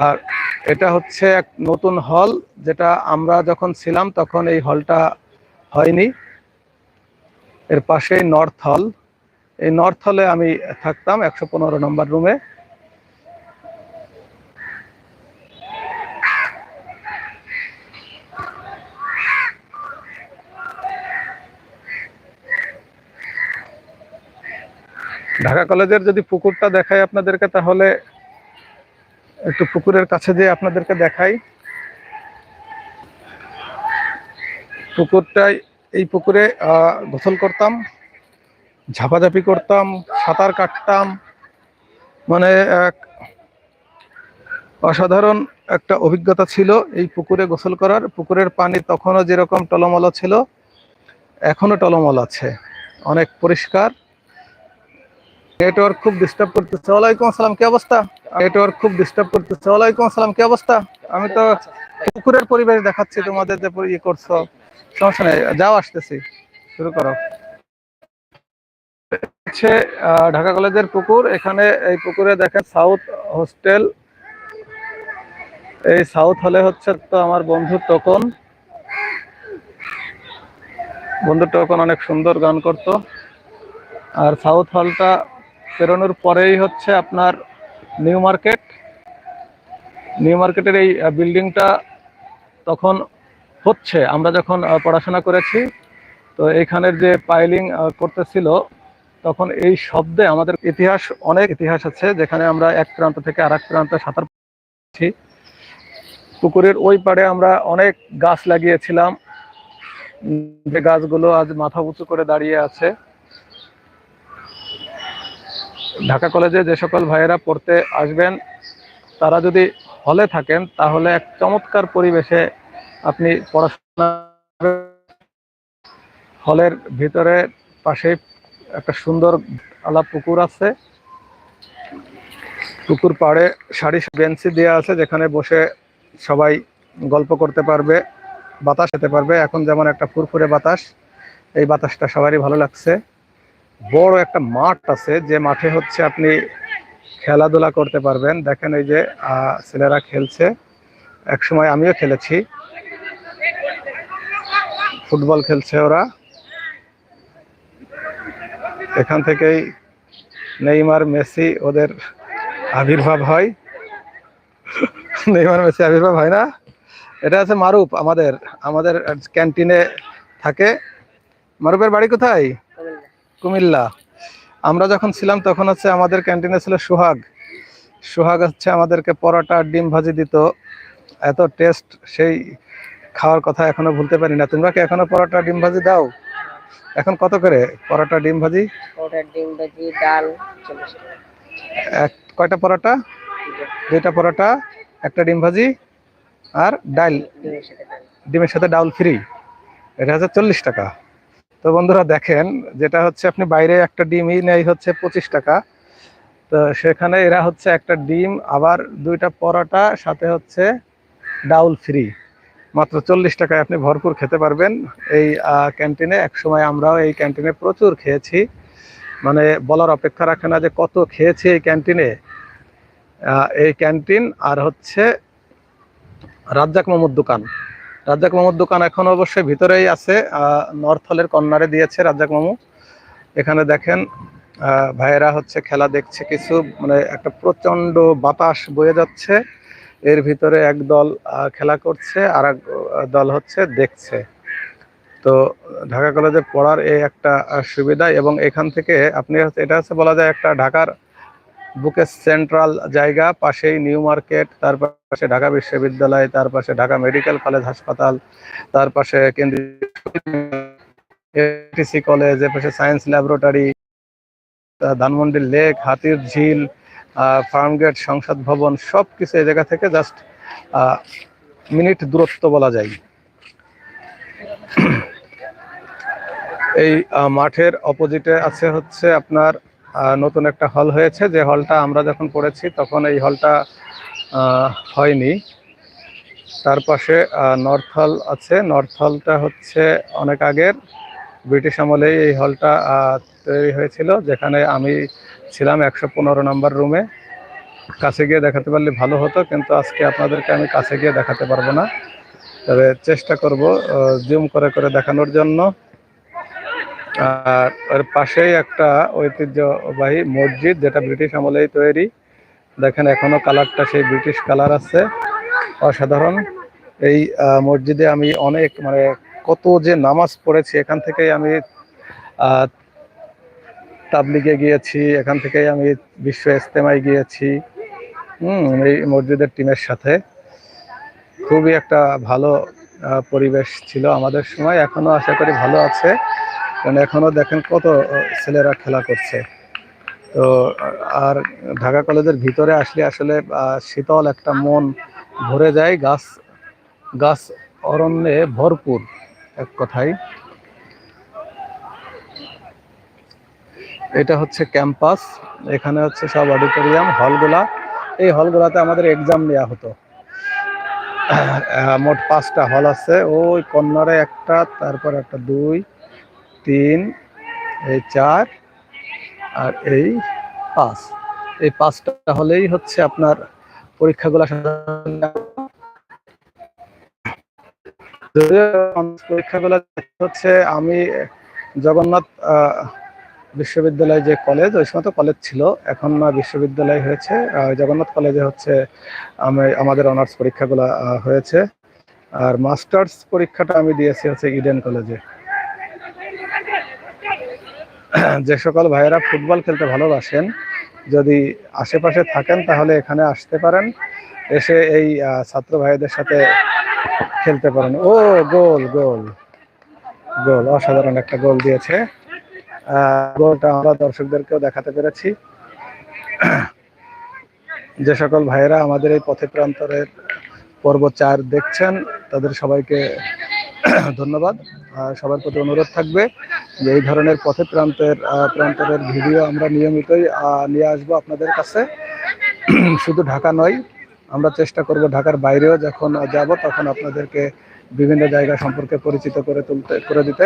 আর এটা হচ্ছে এক নতুন হল, যেটা আমরা যখন ছিলাম তখন এই হলটা হয়নি। এর পাশেই নর্থ হল। এই নর্থ হলে আমি থাকতাম একশো পনেরো নম্বর রুমে। ঢাকা কলেজের যদি পুকুরটা দেখায় আপনাদেরকে, তাহলে একটু পুকুরের কাছে দিয়ে আপনাদেরকে দেখাই। পুকুরটাই এই পুকুরে গোসল করতাম, ঝাপাঝাপি করতাম, সাঁতার কাটতাম। মানে এক অসাধারণ একটা অভিজ্ঞতা ছিল এই পুকুরে গোসল করার। পুকুরের পানি তখনও যেরকম টলমল ছিল, এখনও টলমল আছে। অনেক পরিষ্কার। নেটওয়ার্ক খুব ডিস্টার্ব করতেছে। ওয়ালাইকুম আসসালাম, কি অবস্থা? নেটওয়ার্ক খুব ডিস্টার্ব করতেছে। ওয়ালাইকুম আসসালাম, কি অবস্থা? আমি তো পুকুরের পরিবেশ দেখাচ্ছি তোমাদের যে ইয়ে করছ। সমস্যা নেই, যাও আসতেছি। শুরু করো। হচ্ছে ঢাকা কলেজের পুকুর। এখানে এই পুকুরে দেখেন সাউথ হোস্টেল এই সাউথ হলে হচ্ছে তো আমার বন্ধু টোকন বন্ধু টোকন অনেক সুন্দর গান করতো। আর সাউথ হলটা পেরোনোর পরেই হচ্ছে আপনার নিউ মার্কেট। নিউ মার্কেটের এই বিল্ডিংটা তখন হচ্ছে, আমরা যখন পড়াশোনা করেছি, তো এখানের যে পাইলিং করতেছিল, তখন এই শব্দে আমাদের ইতিহাস, অনেক ইতিহাস আছে, যেখানে আমরা এক প্রান্ত থেকে আর এক প্রান্তে সাঁতার কাটছি। পুকুরের ওই পাড়ে আমরা অনেক গাছ লাগিয়েছিলাম। যে গাছগুলো আজ মাথা উঁচু করে দাঁড়িয়ে আছে। ঢাকা কলেজে যে সকল ভাইয়েরা পড়তে আসবেন, তারা যদি হলে থাকেন, তাহলে এক চমৎকার পরিবেশে আপনি পড়াশোনা হলের ভিতরে পাশে একটা সুন্দর আলাপ পুকুর আছে। পুকুর পাড়ে সারি বেঞ্চি দেওয়া আছে, যেখানে বসে সবাই গল্প করতে পারবে, বাতাস খেতে পারবে। এখন যেমন একটা ফুরফুরে বাতাস, এই বাতাসটা সবারই ভালো লাগছে। বড় একটা মাঠ আছে, যে মাঠে হচ্ছে আপনি খেলাধুলা করতে পারবেন। দেখেন এই যে ছেলেরা খেলছে। এক সময় আমিও খেলেছি। ফুটবল খেলছে ওরা। এখান থেকেই নেইমার, মেসি ওদের আবির্ভাব হয়। নেইমার, মেসি আবির্ভাব হয় না। এটা আছে মারুপ আমাদের আমাদের ক্যান্টিনে থাকে। মারুপের বাড়ি কোথায়? কুমিল্লা। আমরা যখন ছিলাম তখন হচ্ছে আমাদের ক্যান্টিনে ছিল সোহাগ। সোহাগ হচ্ছে আমাদেরকে পরোটা ডিম ভাজি দিত। এত টেস্ট সেই খাওয়ার কথা এখনও ভুলতে পারি না। তোমরা কি এখনও পরোটা ডিম ভাজি দাও? এখন কত করে পরোটা ডিম ভাজি? ওটার ডিম ভাজি ডাল এক কয়টা পরোটা? দুইটা পরোটা একটা ডিম ভাজি আর ডাল। ডিমের সাথে ডাল ফ্রি। এটা হচ্ছে চল্লিশ টাকা। তো বন্ধুরা দেখেন, যেটা হচ্ছে আপনি বাইরে একটা ডিমই নেই হচ্ছে পঁচিশ টাকা। তো সেখানে এরা হচ্ছে একটা ডিম, আবার দুইটা পরোটা, সাথে হচ্ছে ডাউল ফ্রি। মাত্র চল্লিশ টাকায় আপনি ভরপুর খেতে পারবেন। এই ক্যান্টিনে এক সময় আমরাও এই ক্যান্টিনে প্রচুর খেয়েছি। মানে বলার অপেক্ষা রাখে না যে কত খেয়েছি এই ক্যান্টিনে। এই ক্যান্টিন আর হচ্ছে রাজ্জাক মামুর দোকান। রাজ্জাক মামুর দোকান এখন অবশ্যই ভিতরেই আছে নর্থ হলের কর্নারে দিয়েছে রাজ্জাক মামু। এখানে দেখেন ভাইয়েরা হচ্ছে খেলা দেখছে, কিছু মানে একটা প্রচণ্ড বাতাস বয়ে যাচ্ছে। এর ভিতরে এক দল খেলা করছে আর এক দল হচ্ছে দেখছে। তো ঢাকা কলেজে পড়ার এই একটা সুবিধা এবং এখান থেকে আপনি এটা হচ্ছে বলা যায় একটা ঢাকার বুকে সেন্ট্রাল জায়গা, পাশেই নিউ মার্কেট, তার পাশে ঢাকা বিশ্ববিদ্যালয়, তার পাশে ঢাকা মেডিকেল কলেজ হাসপাতাল, তার পাশে কেন্দ্রীয় কলেজ, এর পাশে সায়েন্স ল্যাবরেটরি ধানমন্ডি লেক, হাতির ঝিল ফার্মগেট, সংসদ ভবন সব কিছু এই জায়গা থেকে জাস্ট মিনিট দূরত্ব বলা যায়। এই মাঠের অপোজিটে আছে হচ্ছে আপনার নতুন একটা হল হয়েছে। যে হলটা আমরা যখন পড়েছি, তখন এই হলটা হয়নি। তার পাশে নর্থ হল আছে। নর্থ হলটা হচ্ছে অনেক আগের। ব্রিটিশ আমলেই এই হলটা তৈরি হয়েছিল, যেখানে আমি ছিলাম একশো পনেরো নম্বর রুমে কাছে গিয়ে দেখাতে পারলে ভালো হতো, কিন্তু আজকে আপনাদেরকে আমি কাছে গিয়ে দেখাতে পারব না। তবে চেষ্টা করব জুম করে করে দেখানোর জন্য। আর ওর পাশেই একটা ঐতিহ্যবাহী মসজিদ যেটা ব্রিটিশ আমলেই তৈরি। দেখেন, এখনও কালারটা সেই ব্রিটিশ কালার আছে। অসাধারণ। এই মসজিদে আমি অনেক মানে কত যে নামাজ পড়েছি, এখান থেকেই আমি তাবলিগে গিয়েছি, এখান থেকেই আমি বিশ্ব ইস্তেমায় গিয়েছি। হুম, এই মসজিদের টিমের সাথে। খুবই একটা ভালো পরিবেশ ছিল আমাদের সময়, এখনও আশা করি ভালো আছে। কারণ এখনও দেখেন কত ছেলেরা খেলা করছে। তো, আর ঢাকা কলেজের ভিতরে আসলে আসলে শীতল একটা মন ভরে যায়, গাছ গাছ অরণ্যে ভরপুর, এক কথায়। এটা হচ্ছে ক্যাম্পাস, এখানে হচ্ছে সব অডিটোরিয়াম, হলগুলা। এই হলগুলাতে আমাদের এক্সাম নেওয়া হতো। মোট পাঁচটা হল আছে, ওই কর্নারে একটা, তারপর একটা দুই তিন, এই চার আর এই পাঁচ। এই পাঁচটা হলেই হচ্ছে আপনার পরীক্ষাগুলো পরীক্ষাগুলো হচ্ছে আমি জগন্নাথ বিশ্ববিদ্যালয় যে কলেজ, ওই সময় তো কলেজ ছিল, এখন বিশ্ববিদ্যালয় হয়েছে। জগন্নাথ কলেজে হচ্ছে আমি, আমাদের অনার্স পরীক্ষাগুলো হয়েছে। আর মাস্টার্স পরীক্ষাটা আমি দিয়েছি হচ্ছে ইডেন কলেজে। যে সকল ভাইয়েরা ফুটবল খেলতে ভালোবাসেন, যদি আশেপাশে থাকেন তাহলে এখানে আসতে পারেন। এসে এই ছাত্র ভাইদের সাথে খেলতে পারেন। ও, গোল গোল গোল, অসাধারণ একটা গোল দিয়েছে। গোলটা আমরা দর্শকদেরকেও দেখাতে পেরেছি। যে সকল ভাইয়েরা আমাদের এই পথে প্রান্তরের পর্ব চার দেখছেন, তাদের সবাইকে ধন্যবাদ। সবার প্রতি অনুরোধ থাকবে যে এই ধরনের পথে প্রান্তের প্রান্তরের ভিডিও আমরা নিয়মিতই নিয়ে আসব আপনাদের কাছে। শুধু ঢাকা নয়, আমরা চেষ্টা করব ঢাকার বাইরেও যখন যাব, তখন আপনাদেরকে বিভিন্ন জায়গা সম্পর্কে পরিচিত করে তুলতে, করে দিতে।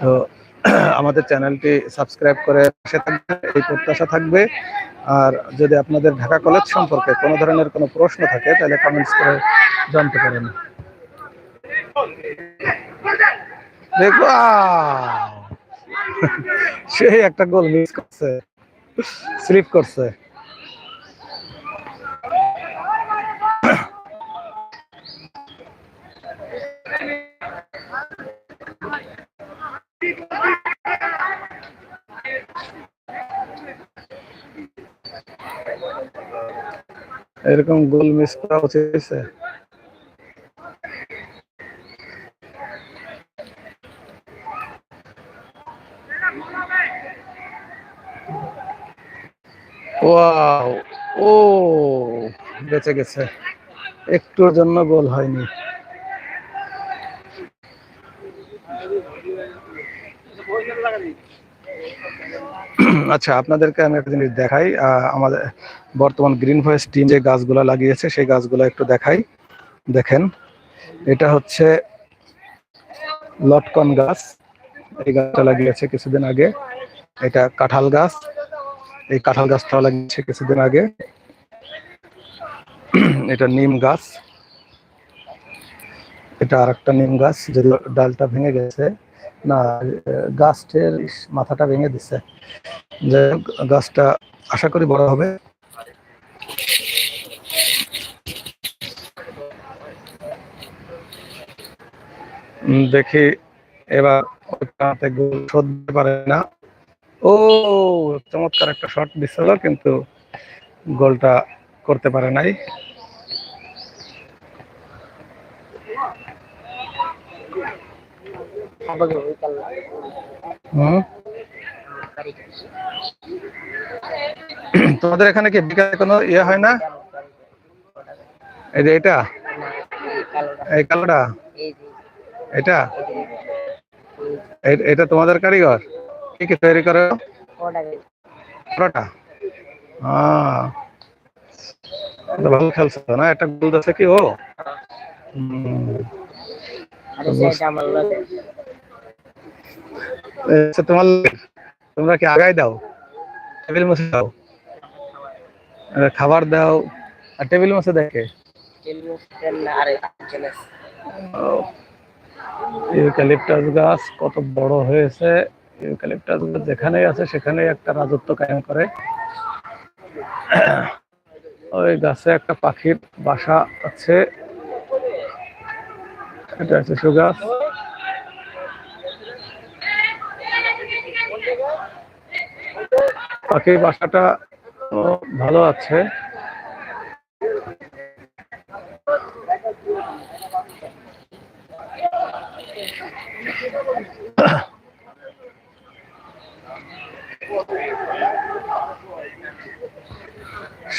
তো আমাদের চ্যানেলটি সাবস্ক্রাইব করে পাশে থাকবে, এই প্রত্যাশা থাকবে। আর যদি আপনাদের ঢাকা কলেজ সম্পর্কে কোনো ধরনের কোনো প্রশ্ন থাকে, তাহলে কমেন্টস করে জানতে পারেন। দেখো সেই একটা গোল মিস করছে স্লিপ করছে। এরকম গোল মিস করা উচিত ওয়াও ও, বেঁচে গেছে। একটুর জন্য গোল হয়নি। আচ্ছা আপনাদেরকে আমি একটা জিনিস দেখাই। আমাদের বর্তমান গ্রিন ভয়েস টিম যে গাছগুলো লাগিয়েছে, সেই গাছগুলো একটু দেখাই। দেখেন, এটা হচ্ছে লটকন গাছ। এই গাছটা লাগিয়েছে কিছুদিন আগে। এটা কাঁঠাল গাছ। এই কাঁঠাল গাছটাও লাগিয়েছে কিছুদিন আগে। এটা নিম গাছ। এটা আর একটা নিম গাছ যদি ডালটা ভেঙে গেছে। না, গাছটের মাথাটা ভেঙে দিছে। যে গাছটা আশা করি বড় হবে। দেখি এবার দিতে পারে না। ও, চমৎকার একটা শট দিছিল, কিন্তু গোলটা করতে পারে নাই। তোমাদের এখানে কি বিকালে কোনো ইয়ে হয় না? এই যে এটা? এই কালোটা? এটা? এটা তোমাদের কারিগর? কি কি তৈরি করো? ওটাকে পরোটা তো ভালো খেলছো না? একটা গোল দিচ্ছে কি ও? তোমার তোমরা কি আগাই দাও? টেবিল মুছে দাও? খাবার দাও। আর টেবিল মাছে দেখে ইউক্যালিপটাস গাছ কত বড় হয়েছে। ইউক্যালিপটাস যেখানেই আছে, সেখানেই একটা রাজত্ব কায়েম করে। ওই গাছে একটা পাখির বাসা আছে। এটা হচ্ছে সুগাছ পাখির বাসাটা ভালো আছে।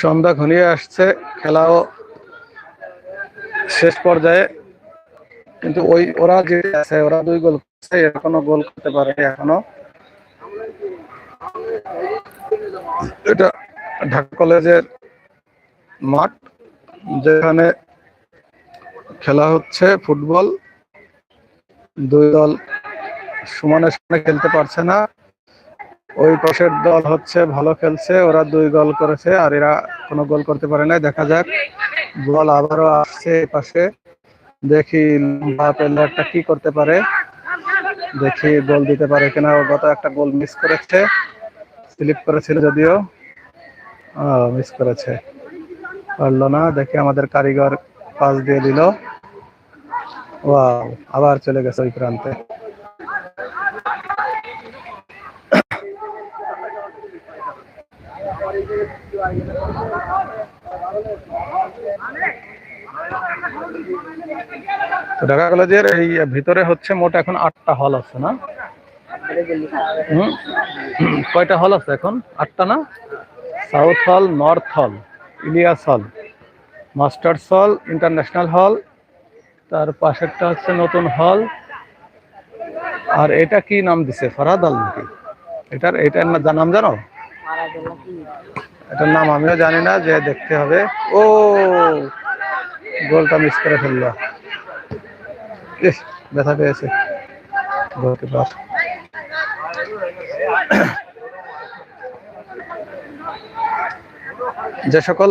সন্ধ্যা ঘনিয়ে আসছে, খেলাও শেষ পর্যায়ে। কিন্তু ওই ওরা যে আছে, ওরা দুই গোল করছে এখনও গোল করতে পারেনি এখনও। এটা ঢাকা কলেজের মাঠ, যেখানে খেলা হচ্ছে ফুটবল। দুই দল সমানে সমানে খেলতে পারছে না। ওই পাশের দল হচ্ছে ভালো খেলছে, ওরা দুই গোল করেছে আর এরা কোনো গোল করতে পারে না দেখা যাক, বল আবারও আসছে এই পাশে। দেখি প্লেয়ারটা কি করতে পারে। দেখি গোল দিতে পারে কিনা, ও গত একটা গোল মিস করেছে। স্লিপ করেছিল যদিও। মিস করেছে। পারল না, দেখি আমাদের কারিগর পাস দিয়ে দিল। ওয়াও, আবার চলে গেছে ওই প্রান্তে। ঢাকা কলেজের এই ভিতরে হচ্ছে মোট এখন আটটা হল আছে না? কয়টা হল আছে এখন? আটটা না? সাউথ হল, নর্থ হল, ইলিয়াস হল, মাস্টার্স হল, ইন্টারন্যাশনাল হল, তার পাশেরটা হচ্ছে নতুন হল। আর এটা কি নাম দিছে? ফরাদ হল নাকি? এটার এটার নাম জানো? এটার নাম আমিও জানি না, যে দেখতে হবে। ও! গোলটা মিস করে ফেলল। ব্যথা পেয়েছে। যে সকল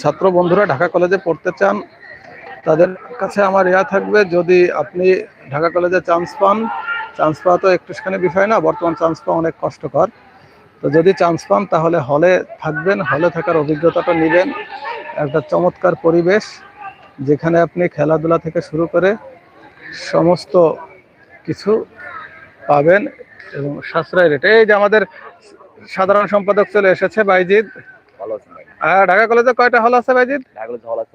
ছাত্র বন্ধুরা ঢাকা কলেজে পড়তে চান, তাদের কাছে আমার ইয়া থাকবে, যদি আপনি ঢাকা কলেজে চান্স পান চান্স পাওয়া তো একটুখানি বিষয় না, বর্তমান চান্স পাওয়া অনেক কষ্টকর। তো যদি চান্স পান, তাহলে হলে থাকবেন হলে থাকার অভিজ্ঞতাটা নেবেন। একটা চমৎকার পরিবেশ যেখানে আপনি খেলাধুলা থেকে শুরু করে সমস্ত কিছু পাবেন এবং সাশ্রয় রেটে। এই যে আমাদের সাধারণ সম্পাদক চলে এসেছে বাইজিদ আর ঢাকা কলেজে কয়টা হল আছে বাইজিদ হল আছে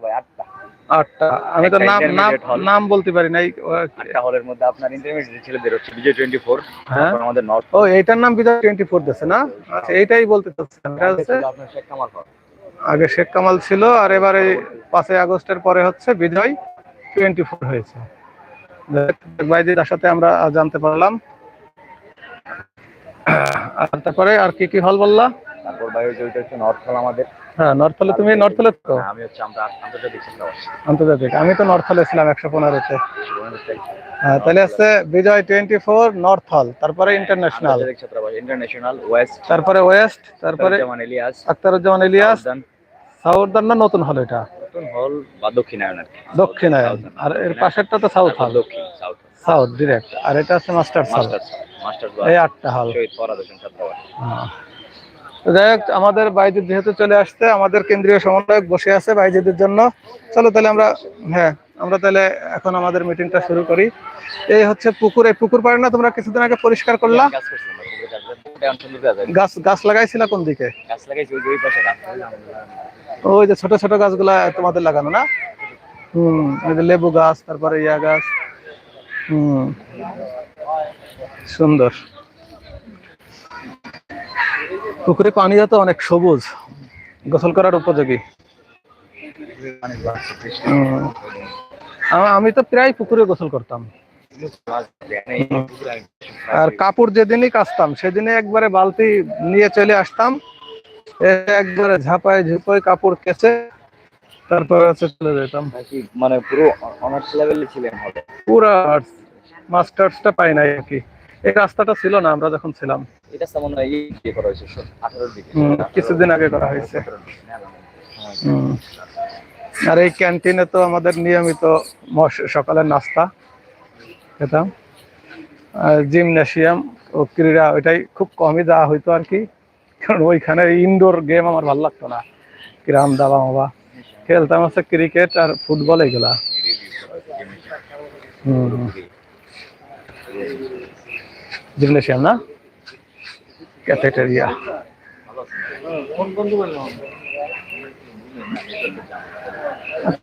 আটটা। আমি তো নাম নাম নাম বলতে পারি নাই। আটটা হলের মধ্যে আপনার ইন্টারমিডিয়েট ছেলেদের হচ্ছে বিজয় টোয়েন্টি ফোর হ্যাঁ আমাদের নর্থ ও এইটার নাম বিজয় টোয়েন্টি ফোর দিচ্ছে না? আচ্ছা এইটাই বলতে হচ্ছে আপনার শেখ কামাল আগে শেখ কামাল ছিল আর এবার এই পাঁচই আগস্টের পরে হচ্ছে বিজয় টোয়েন্টি ফোর হয়েছে। সাথে আমরা জানতে পারলাম। আর তারপরে আর কি কি হল বললা? তারপর ভাই ওই যে ওইটা হচ্ছে নর্থ হল আমাদের। হ্যাঁ তুমি তো? হ্যাঁ, আমি হচ্ছে আমরা আন্তর্জাতিক আন্তর্জাতিক। আমি তো ছিলাম একশো পনেরোতে। হ্যাঁ তাহলে আছে বিজয় টোয়েন্টি ফোর নর্থ হল তারপরে ইন্টারন্যাশনাল। International west. তারপরে ওয়েস্ট তারপরে আখতারুজ্জামান ইলিয়াস। সাউদার্ন না নতুন হল এটা? নতুন হল বা দক্ষিণায়ন আর দক্ষিণায়ন। আর এর পাশেরটা তো সাউথ হল। দক্ষিণ সাউথ সাউথ ডিরেক্ট আর এটা আছে মাস্টার হল। মাস্টার এই আটটা হল। শহীদ ফরাদ হোসেন ছাত্রাবাস। যাই হোক আমাদের বাইজিদ যেহেতু চলে আসছে আমাদের কেন্দ্রীয় সমন্বয়ক বসে আছে বাইজিদের জন্য। চলো তাহলে আমরা হ্যাঁ। আমরা তাহলে এখন আমাদের মিটিংটা শুরু করি। এই হচ্ছে পুকুর এই পুকুর পাড়ে না তোমরা কিছুদিন আগে পরিষ্কার করলা? গাছ গাছ, লাগাইছিলা কোন দিকে? ওই যে ছোট ছোট গাছগুলা তোমাদের লাগানো না? হম ওই যে লেবু গাছ তারপরে ইয়া গাছ। হম সুন্দর। পুকুরে পানি যাতে অনেক সবুজ গোসল করার উপযোগী। আমি তো প্রায় পুকুরে গোসল করতাম। আর কাপড় যেদিনই কাচতাম সেদিনে একবারে বালতি নিয়ে চলে আসতাম। একবারে ঝাপায় ঝুপায় কাপড় কেচে তারপরে হচ্ছে চলে যেতাম। মানে পুরো অনার্স লেভেলে ছিলেন পুরা মাস্টার্সটা পাই নাই আর কি। এই রাস্তাটা ছিল না আমরা যখন ছিলাম। এটা মনে হয় এই করা হয়েছে দিকে। কিছুদিন আগে করা হয়েছে। আর এই ক্যান্টিনে তো আমাদের নিয়মিত সকালের নাস্তা খেতাম। আর জিমন্যাসিয়াম ও ক্রীড়া ওইটাই খুব কমই যাওয়া হইতো আর কি। কারণ ওইখানে ইনডোর গেম আমার ভালো লাগতো না। কিরাম দাবা মাবা। খেলতাম হচ্ছে ক্রিকেট আর ফুটবল এগুলা। জিমনেশিয়াম না? ক্যাফেটেরিয়া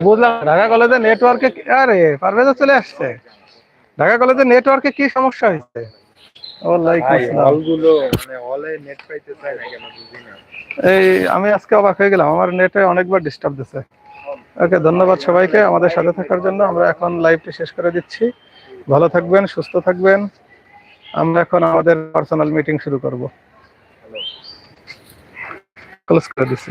বুঝলাম ঢাকা কলেজে নেটওয়ার্কে আরে পারভেজ চলে আসছে। ঢাকা কলেজে নেটওয়ার্কে কি সমস্যা হয়েছে? মানে এই আমি আজকে অবাক হয়ে গেলাম আমার নেটে অনেকবার ডিস্টার্ব দিছে। ওকে ধন্যবাদ সবাইকে আমাদের সাথে থাকার জন্য। আমরা এখন লাইভটি শেষ করে দিচ্ছি। ভালো থাকবেন সুস্থ থাকবেন। আমরা এখন আমাদের পার্সোনাল মিটিং শুরু করব। ক্লোজ করে দিচ্ছি।